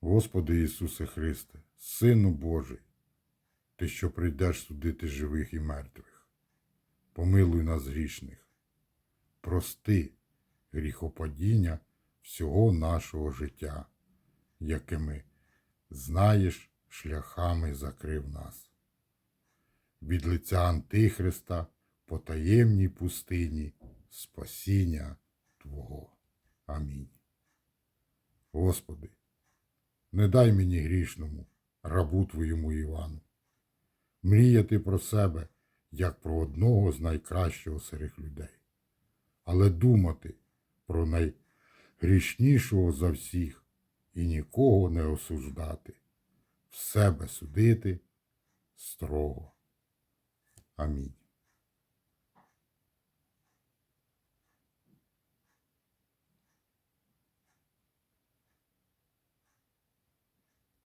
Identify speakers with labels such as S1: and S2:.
S1: Господи Ісусе Христе, Сину Божий, Ти, що прийдеш судити живих і мертвих, помилуй нас грішних, прости гріхопадіння всього нашого життя, якими знаєш, шляхами закрив нас. Від лиця Антихриста по таємній пустині спасіння Твого. Амінь. Господи, не дай мені грішному, рабу Твоєму Івану, мріяти про себе, як про одного з найкращого серед людей, але думати про найгрішнішого за всіх і нікого не осуждати, в себе судити строго. Амінь.